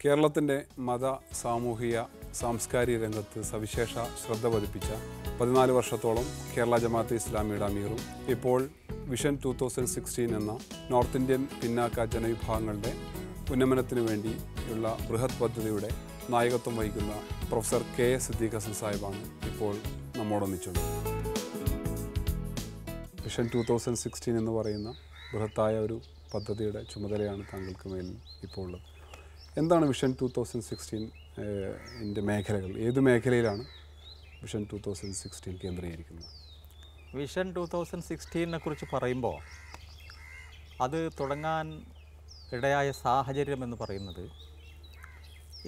കേരളത്തിന്റെ മത സാമൂഹിക സാംസ്കാരിക രംഗത്ത് സവിശേഷ ശ്രദ്ധ പതിപ്പിച്ച പതിനാല് വർഷത്തോളം കേരള ജമാഅത്ത് ഇസ്ലാമിയുടെ അമീറും ഇപ്പോൾ വിഷൻ ടു തൗസൻഡ് സിക്സ്റ്റീൻ എന്ന നോർത്ത് ഇന്ത്യൻ പിന്നാക്ക ജനവിഭാഗങ്ങളുടെ ഉന്നമനത്തിനു വേണ്ടിയുള്ള ബൃഹത് പദ്ധതിയുടെ നായകത്വം വഹിക്കുന്ന professor K S Siddique Hassan സാഹിബാണ് ഇപ്പോൾ നമ്മോടൊന്നിച്ചുള്ളത്. വിഷൻ ടു തൗസൻഡ് സിക്സ്റ്റീൻ എന്ന് പറയുന്ന ബൃഹത്തായ ഒരു പദ്ധതിയുടെ ചുമതലയാണ് താങ്കൾക്ക് മേൽ ഇപ്പോൾ ഉള്ളത്. എന്താണ് വിഷൻ ടു തൗസൻഡ് സിക്സ്റ്റീൻ എന്റെ മേഖലകൾ? ഏത് മേഖലയിലാണ് വിഷൻ ടു തൗസൻഡ് സിക്സ്റ്റീൻ കേന്ദ്രീകരിക്കുന്നത്? വിഷൻ ടു തൗസൻഡ് സിക്സ്റ്റീനെ കുറിച്ച് പറയുമ്പോൾ അത് തുടങ്ങാൻ ഇടയായ സാഹചര്യം എന്ന് പറയുന്നത്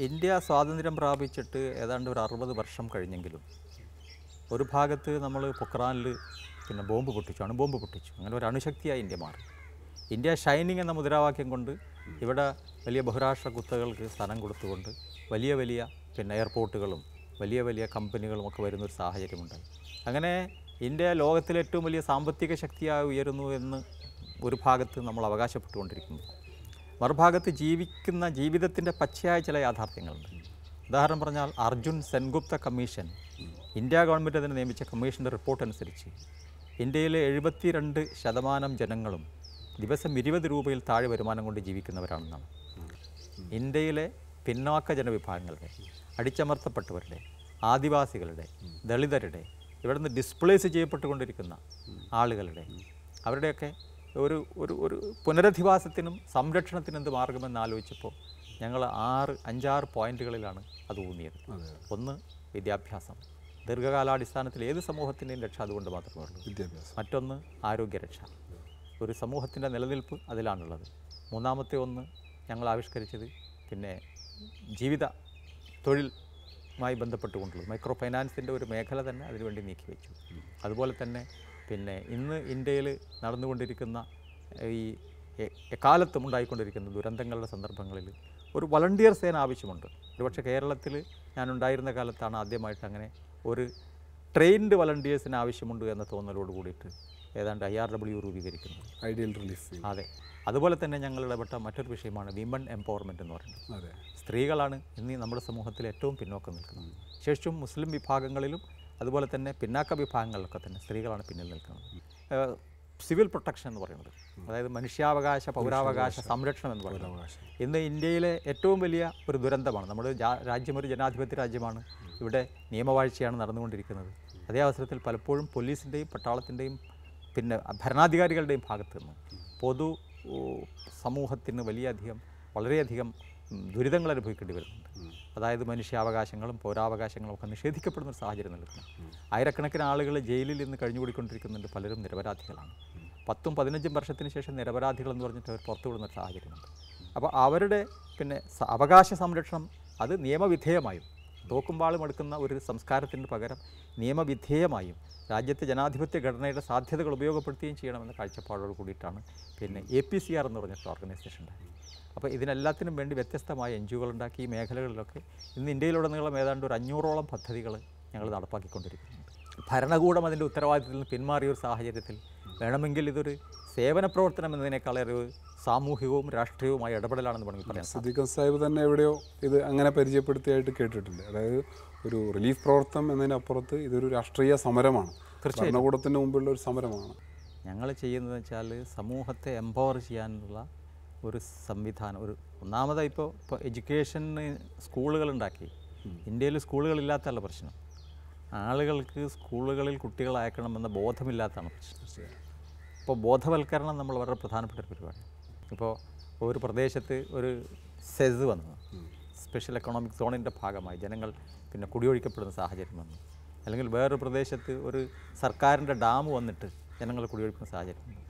ഇന്ത്യ സ്വാതന്ത്ര്യം പ്രാപിച്ചിട്ട് ഏതാണ്ട് ഒരു അറുപത് വർഷം കഴിഞ്ഞെങ്കിലും ഒരു ഭാഗത്ത് നമ്മൾ പൊക്രാനിൽ പിന്നെ ബോംബ് പൊട്ടിച്ചു അണുബോംബ് പൊട്ടിച്ചു. അങ്ങനെ ഒരു അണുശക്തിയായി ഇന്ത്യ മാറി. ഇന്ത്യ ഷൈനിങ് എന്ന മുദ്രാവാക്യം കൊണ്ട് ഇവിടെ വലിയ ബഹുരാഷ്ട്ര കുത്തകൾക്ക് സ്ഥലം കൊടുത്തുകൊണ്ട് വലിയ വലിയ പിന്നെ എയർപോർട്ടുകളും വലിയ വലിയ കമ്പനികളും ഒക്കെ വരുന്നൊരു സാഹചര്യമുണ്ടായി. അങ്ങനെ ഇന്ത്യ ലോകത്തിലെ ഏറ്റവും വലിയ സാമ്പത്തിക ശക്തിയായി ഉയരുന്നു എന്ന് ഒരു ഭാഗത്ത് നമ്മൾ അവകാശപ്പെട്ടുകൊണ്ടിരിക്കുന്നു. മറുഭാഗത്ത് ജീവിക്കുന്ന ജീവിതത്തിന്റെ പച്ചയായ ചില യാഥാർത്ഥ്യങ്ങളുണ്ട്. ഉദാഹരണം പറഞ്ഞാൽ Arjun Sengupta commission India government തന്നെ നിയമിച്ച കമ്മീഷന്റെ റിപ്പോർട്ട് അനുസരിച്ച് ഇന്ത്യയിലെ എഴുപത്തിരണ്ട് ശതമാനം ജനങ്ങളും ദിവസം ഇരുപത് രൂപയിൽ താഴെ വരുമാനം കൊണ്ട് ജീവിക്കുന്നവരാണെന്നാണ്. ഇന്ത്യയിലെ പിന്നോക്ക ജനവിഭാഗങ്ങളുടെ അടിച്ചമർത്തപ്പെട്ടവരുടെ ആദിവാസികളുടെ ദളിതരുടെ ഇവിടെ നിന്ന് ഡിസ്പ്ലേസ് ചെയ്യപ്പെട്ടുകൊണ്ടിരിക്കുന്ന ആളുകളുടെ അവരുടെയൊക്കെ ഒരു ഒരു ഒരു പുനരധിവാസത്തിനും സംരക്ഷണത്തിനും എന്ത് മാർഗമെന്ന് ആലോചിച്ചപ്പോൾ ഞങ്ങൾ ആറ് അഞ്ചാറ് പോയിന്റുകളിലാണ് അത് ഊന്നിയത്. ഒന്ന് വിദ്യാഭ്യാസം. ദീർഘകാലാടിസ്ഥാനത്തിൽ ഏത് സമൂഹത്തിന്റെയും രക്ഷ അതുകൊണ്ട് മാത്രമേ ഉള്ളൂ. വിദ്യാഭ്യാസം. മറ്റൊന്ന് ആരോഗ്യരക്ഷ. ഒരു സമൂഹത്തിന്റെ നിലനിൽപ്പ് അതിലാണുള്ളത്. മൂന്നാമത്തെ ഒന്ന് ഞങ്ങൾ ആവിഷ്കരിച്ചത് പിന്നെ ജീവിത തൊഴിലുമായി ബന്ധപ്പെട്ടുകൊണ്ടുള്ളത്. മൈക്രോ ഫൈനാൻസിന്റെ ഒരു മേഖല തന്നെ അതിനുവേണ്ടി നീക്കി വെച്ചു അതുപോലെ തന്നെ പിന്നെ ഇന്ന് ഇന്ത്യയിൽ നടന്നുകൊണ്ടിരിക്കുന്ന ഈ എക്കാലത്തും ഉണ്ടായിക്കൊണ്ടിരിക്കുന്ന ദുരന്തങ്ങളുടെ സന്ദർഭങ്ങളിൽ ഒരു വളണ്ടിയർ സേന ആവശ്യമുണ്ട്. ഒരുപക്ഷെ കേരളത്തിൽ ഞാനുണ്ടായിരുന്ന കാലത്താണ് ആദ്യമായിട്ട് അങ്ങനെ ഒരു ട്രെയിൻഡ് വളണ്ടിയേഴ്സിന് ആവശ്യമുണ്ട് എന്ന തോന്നലോട് കൂടിയിട്ട് ഏതാണ്ട് ഐ ആർ ഡബ്ല്യു രൂപീകരിക്കുന്നത് ഐഡിയൽ റിലീഫ് അതെ. അതുപോലെ തന്നെ ഞങ്ങൾ ഇടപെട്ട മറ്റൊരു വിഷയമാണ് വിമൺ എംപവർമെന്റ് എന്ന് പറയുന്നത്. അതെ. സ്ത്രീകളാണ് ഇന്ന് നമ്മുടെ സമൂഹത്തിൽ ഏറ്റവും പിന്നോക്കം നിൽക്കുന്നത്. ശേഷിച്ചും മുസ്ലിം വിഭാഗങ്ങളിലും അതുപോലെ തന്നെ പിന്നാക്ക വിഭാഗങ്ങളിലൊക്കെ തന്നെ സ്ത്രീകളാണ് പിന്നിൽ നിൽക്കുന്നത്. സിവിൽ പ്രൊട്ടക്ഷൻ എന്ന് പറയുന്നത്. അതായത് മനുഷ്യാവകാശ പൗരാവകാശ സംരക്ഷണം എന്ന് പറയുന്നത്. ഇന്ന് ഇന്ത്യയിലെ ഏറ്റവും വലിയ ഒരു ദുരന്തമാണ്. നമ്മുടെ രാജ്യം ഒരു ജനാധിപത്യ രാജ്യമാണ്. ഇവിടെ നിയമവാഴ്ചയാണ് നടന്നുകൊണ്ടിരിക്കുന്നത്. അതേ അവസരത്തിൽ പലപ്പോഴും പോലീസിന്റെയും പട്ടാളത്തിന്റെയും പിന്നെ ഭരണാധികാരികളുടെയും ഭാഗത്ത് നിന്ന് പൊതു സമൂഹത്തിന് വലിയധികം വളരെയധികം ദുരിതങ്ങൾ അനുഭവിക്കേണ്ടി വരുന്നുണ്ട്. അതായത് മനുഷ്യാവകാശങ്ങളും പൗരാവകാശങ്ങളും ഒക്കെ നിഷേധിക്കപ്പെടുന്ന ഒരു സാഹചര്യം നിൽക്കുന്നു ആയിരക്കണക്കിന് ആളുകൾ ജയിലിൽ ഇന്ന് കഴിഞ്ഞുകൂടിക്കൊണ്ടിരിക്കുന്നുണ്ട്. പലരും നിരപരാധികളാണ്. പത്തും പതിനഞ്ചും വർഷത്തിന് ശേഷം നിരപരാധികൾ എന്ന് പറഞ്ഞിട്ട് അവർ പുറത്തു വിടുന്ന ഒരു സാഹചര്യമുണ്ട്. അപ്പോൾ അവരുടെ പിന്നെ അവകാശ സംരക്ഷണം അത് നിയമവിധേയമായും തോക്കുംപാളും എടുക്കുന്ന ഒരു സംസ്കാരത്തിന് പകരം നിയമവിധേയമായും രാജ്യത്തെ ജനാധിപത്യ ഘടനയുടെ സാധ്യതകൾ ഉപയോഗപ്പെടുത്തുകയും ചെയ്യണമെന്ന കാഴ്ചപ്പാടോട് കൂടിയിട്ടാണ് പിന്നെ എ പി സി ആർ എന്ന് പറഞ്ഞിട്ടുള്ള ഓർഗനൈസേഷൻ ഉണ്ടായത് അപ്പോൾ ഇതിനെല്ലാത്തിനും വേണ്ടി വ്യത്യസ്തമായ എൻ ജി ഉണ്ടാക്കി ഈ മേഖലകളിലൊക്കെ ഇന്ന് ഇന്ത്യയിലുടനീളം ഏതാണ്ട് ഒരു അഞ്ഞൂറോളം പദ്ധതികൾ ഞങ്ങൾ നടപ്പാക്കിക്കൊണ്ടിരിക്കുന്നുണ്ട്. ഭരണകൂടം അതിന്റെ ഉത്തരവാദിത്തത്തിൽ നിന്ന് പിന്മാറിയ ഒരു സാഹചര്യത്തിൽ വേണമെങ്കിൽ ഇതൊരു സേവന പ്രവർത്തനം എന്നതിനേക്കാളേറെ ഒരു സാമൂഹികവും രാഷ്ട്രീയവുമായ ഇടപെടലാണെന്ന് വേണമെങ്കിൽ പറയാം സിദ്ദിഖ് സാഹിബ് തന്നെ എവിടെയോ ഇത് അങ്ങനെ പരിചയപ്പെടുത്തിയായിട്ട് കേട്ടിട്ടുണ്ട്. അതായത് ഒരു റിലീഫ് പ്രവർത്തനം എന്നതിനപ്പുറത്ത് ഇതൊരു രാഷ്ട്രീയ സമരമാണ്. ഭരണകൂടത്തിന് മുമ്പുള്ള ഒരു സമരമാണ്. ഞങ്ങൾ ചെയ്യുന്നത് വെച്ചാൽ സമൂഹത്തെ എംപവർ ചെയ്യാനുള്ള ഒരു സംവിധാനം ഒരു ഒന്നാമതായി ഇപ്പോൾ ഇപ്പോൾ എഡ്യൂക്കേഷന് സ്കൂളുകളുണ്ടാക്കി ഇന്ത്യയിൽ സ്കൂളുകളില്ലാത്തല്ല പ്രശ്നം. ആളുകൾക്ക് സ്കൂളുകളിൽ കുട്ടികളയക്കണമെന്ന ബോധമില്ലാത്തതാണ് പ്രശ്നം. ഇപ്പോൾ ബോധവൽക്കരണം നമ്മൾ വളരെ പ്രധാനപ്പെട്ട ഒരു പരിപാടി ഇപ്പോൾ ഒരു പ്രദേശത്ത് ഒരു സെസ് വന്നു. സ്പെഷ്യൽ എക്കണോമിക് സോണിന്റെ ഭാഗമായി ജനങ്ങൾ പിന്നെ കുടിയൊഴിക്കപ്പെടുന്ന സാഹചര്യം വന്നു. അല്ലെങ്കിൽ വേറൊരു പ്രദേശത്ത് ഒരു സർക്കാരിന്റെ ഡാം വന്നിട്ട് ജനങ്ങൾ കുടിയൊഴിക്കുന്ന സാഹചര്യം വന്നു.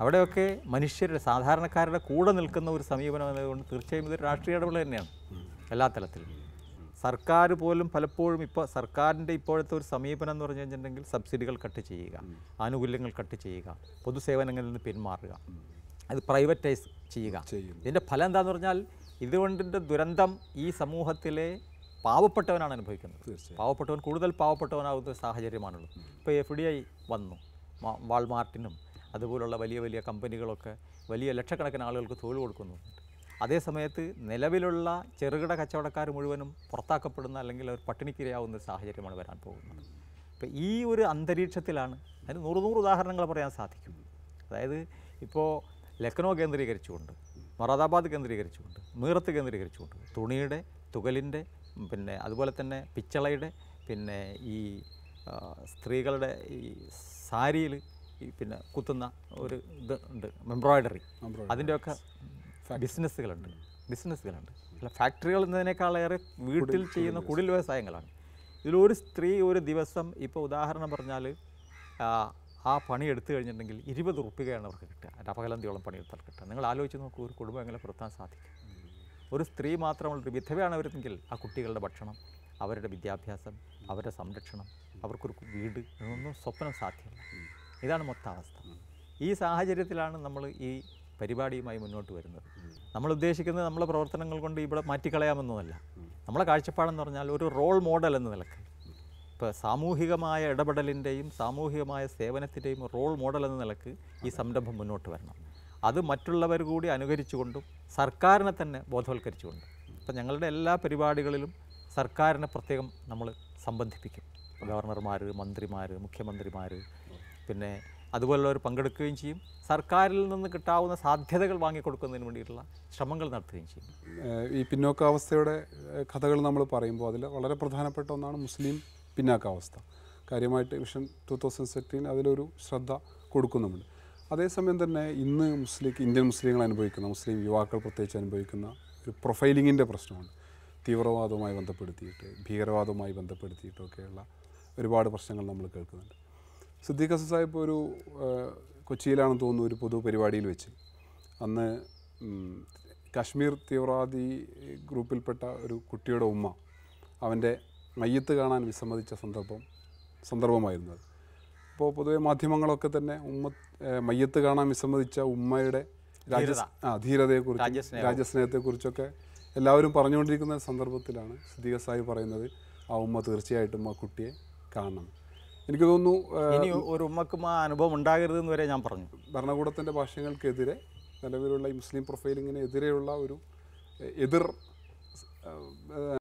അവിടെയൊക്കെ മനുഷ്യരുടെ സാധാരണക്കാരുടെ കൂടെ നിൽക്കുന്ന ഒരു സമീപനം എന്നതുകൊണ്ട് തീർച്ചയായും ഇതൊരു രാഷ്ട്രീയ ഇടപെടൽ തന്നെയാണ്. എല്ലാ തലത്തിലും. സർക്കാർ പോലും പലപ്പോഴും ഇപ്പോൾ സർക്കാരിന്റെ ഇപ്പോഴത്തെ ഒരു സമീപനം എന്ന് പറഞ്ഞു കഴിഞ്ഞിട്ടുണ്ടെങ്കിൽ സബ്സിഡികൾ കട്ട് ചെയ്യുക ആനുകൂല്യങ്ങൾ കട്ട് ചെയ്യുക പൊതുസേവനങ്ങളിൽ നിന്ന് പിന്മാറുക അത് പ്രൈവറ്റൈസ് ചെയ്യുക. ഇതിന്റെ ഫലം എന്താന്ന് പറഞ്ഞാൽ ഇതുകൊണ്ടിന്റെ ദുരന്തം ഈ സമൂഹത്തിലെ പാവപ്പെട്ടവനാണ് അനുഭവിക്കുന്നത്. പാവപ്പെട്ടവൻ കൂടുതൽ പാവപ്പെട്ടവനാകുന്ന ഒരു സാഹചര്യമാണുള്ളത്. ഇപ്പോൾ എഫ് ഡി ഐ വന്നു വാൾമാർട്ടിനും അതുപോലുള്ള വലിയ വലിയ കമ്പനികളൊക്കെ വലിയ ലക്ഷക്കണക്കിന് ആളുകൾക്ക് തൊഴിൽ കൊടുക്കുന്നു. അതേ സമയത്ത് നിലവിലുള്ള ചെറുകിട കച്ചവടക്കാർ മുഴുവനും പുറത്താക്കപ്പെടുന്ന അല്ലെങ്കിൽ അവർ പട്ടിണിക്കിരയാവുന്ന ഒരു സാഹചര്യമാണ് വരാൻ പോകുന്നത്. അപ്പോൾ ഈ ഒരു അന്തരീക്ഷത്തിലാണ് അതിന് നൂറ് നൂറ് ഉദാഹരണങ്ങൾ പറയാൻ സാധിക്കും. അതായത് ഇപ്പോൾ ലക്നൗ കേന്ദ്രീകരിച്ചുകൊണ്ട് മൊറാദാബാദ് കേന്ദ്രീകരിച്ചുകൊണ്ട് മീറത്ത് കേന്ദ്രീകരിച്ചുകൊണ്ട് തുണിയുടെ തുകലിന്റെ പിന്നെ അതുപോലെ തന്നെ പിച്ചളയുടെ പിന്നെ ഈ സ്ത്രീകളുടെ ഈ സാരിയിൽ ഈ പിന്നെ കുത്തുന്ന ഒരു ഇത് ഉണ്ട് എംബ്രോയ്ഡറി. അതിന്റെയൊക്കെ ബിസിനസ്സുകളുണ്ട്. ബിസിനസ്സുകളുണ്ട്. അല്ല ഫാക്ടറികൾ എന്നതിനേക്കാളേറെ വീട്ടിൽ ചെയ്യുന്ന കുടിൽ വ്യവസായങ്ങളാണ്. ഇതിലൊരു സ്ത്രീ ഒരു ദിവസം ഇപ്പോൾ ഉദാഹരണം പറഞ്ഞാൽ ആ, പണി എടുത്തു കഴിഞ്ഞിട്ടുണ്ടെങ്കിൽ ഇരുപത് റുപ്യയാണ് അവർക്ക് കിട്ടുക. അതിന്റെ അപകലന്തിയോളം പണിയെടുത്താൽ കിട്ടുക. നിങ്ങൾ ആലോചിച്ച് നോക്കൂ ഒരു കുടുംബം എങ്ങനെ പുലർത്താൻ സാധിക്കും. ഒരു സ്ത്രീ മാത്രമുള്ള ഒരു വിധവയാണ് അവരെങ്കിൽ ആ കുട്ടികളുടെ ഭക്ഷണം അവരുടെ വിദ്യാഭ്യാസം അവരുടെ സംരക്ഷണം അവർക്കൊരു വീട് ഇതൊന്നും സ്വപ്നം സാധ്യമല്ല. ഇതാണ് മൊത്തം അവസ്ഥ. ഈ സാഹചര്യത്തിലാണ് നമ്മൾ ഈ പരിപാടിയുമായി മുന്നോട്ട് വരുന്നത്. നമ്മൾ ഉദ്ദേശിക്കുന്നത് നമ്മളെ പ്രവർത്തനങ്ങൾ കൊണ്ട് ഇവിടെ മാറ്റിക്കളയാമെന്നതല്ല നമ്മളെ കാഴ്ചപ്പാടെന്ന് പറഞ്ഞാൽ ഒരു റോൾ മോഡൽ എന്ന നിലയ്ക്ക്. ഇപ്പോൾ സാമൂഹികമായ ഇടപെടലിന്റെയും സാമൂഹികമായ സേവനത്തിന്റെയും റോൾ മോഡൽ എന്ന നിലയ്ക്ക് ഈ സംരംഭം മുന്നോട്ട് വരണം. അത് മറ്റുള്ളവർ കൂടി അനുകരിച്ചുകൊണ്ടും സർക്കാരിനെ തന്നെ ബോധവൽക്കരിച്ചുകൊണ്ട്. ഇപ്പം ഞങ്ങളുടെ എല്ലാ പരിപാടികളിലും സർക്കാരിനെ പ്രത്യേകം നമ്മൾ സംബന്ധിപ്പിക്കും. ഗവർണർമാർ മന്ത്രിമാർ മുഖ്യമന്ത്രിമാർ പിന്നെ അതുപോലുള്ളവർ പങ്കെടുക്കുകയും ചെയ്യും. സർക്കാരിൽ നിന്ന് കിട്ടാവുന്ന സാധ്യതകൾ വാങ്ങിക്കൊടുക്കുന്നതിന് വേണ്ടിയിട്ടുള്ള ശ്രമങ്ങൾ നടത്തുകയും ചെയ്യും. ഈ പിന്നോക്കാവസ്ഥയുടെ കഥകൾ നമ്മൾ പറയുമ്പോൾ അതിൽ വളരെ പ്രധാനപ്പെട്ട ഒന്നാണ് മുസ്ലിം പിന്നാക്കാവസ്ഥ. കാര്യമായിട്ട് വിഷൻ ടു തൗസൻഡ് സെറ്റീൻ അതിലൊരു ശ്രദ്ധ കൊടുക്കുന്നുമുണ്ട്. അതേസമയം തന്നെ ഇന്ന് മുസ്ലിം ഇന്ത്യൻ മുസ്ലിങ്ങൾ അനുഭവിക്കുന്ന മുസ്ലിം യുവാക്കൾ പ്രത്യേകിച്ച് അനുഭവിക്കുന്ന ഒരു പ്രൊഫൈലിങ്ങിന്റെ പ്രശ്നമാണ് തീവ്രവാദവുമായി ബന്ധപ്പെടുത്തിയിട്ട് ഭീകരവാദവുമായി ബന്ധപ്പെടുത്തിയിട്ടൊക്കെയുള്ള ഒരുപാട് പ്രശ്നങ്ങൾ നമ്മൾ കേൾക്കുന്നുണ്ട്. സിദ്ദീഖ് ഹസൻ സാഹിബ് ഒരു കൊച്ചിയിലാണെന്ന് തോന്നുന്നു ഒരു പൊതു പരിപാടിയിൽ വെച്ച്. അന്ന് കശ്മീർ തീവ്രവാദി ഗ്രൂപ്പിൽപ്പെട്ട ഒരു കുട്ടിയുടെ ഉമ്മ അവന്റെ മയ്യത്ത് കാണാൻ വിസമ്മതിച്ച സന്ദർഭം സന്ദർഭമായിരുന്നു അത്. അപ്പോൾ പൊതുവെ മാധ്യമങ്ങളൊക്കെ തന്നെ ഉമ്മ മയ്യത്ത് കാണാൻ വിസമ്മതിച്ച ഉമ്മയുടെ രാജ്യ ആ ധീരതയെക്കുറിച്ച്. രാജ്യസ്നേഹത്തെക്കുറിച്ചൊക്കെ എല്ലാവരും പറഞ്ഞുകൊണ്ടിരിക്കുന്ന സന്ദർഭത്തിലാണ് സിദ്ദീഖ് സാഹിബ് പറയുന്നത് ആ ഉമ്മ തീർച്ചയായിട്ടും ആ കുട്ടിയെ കാണണം. എനിക്ക് തോന്നുന്നു ഇനി ഒരു ഉമ്മക്കും ആ അനുഭവം ഉണ്ടാകരുതെന്ന് വരെ ഞാൻ പറഞ്ഞു. ഭരണകൂടത്തിന്റെ ഭാഷകൾക്കെതിരെ നിലവിലുള്ള ഈ മുസ്ലിം പ്രൊഫൈലിങ്ങിനെതിരെയുള്ള ഒരു എതിർ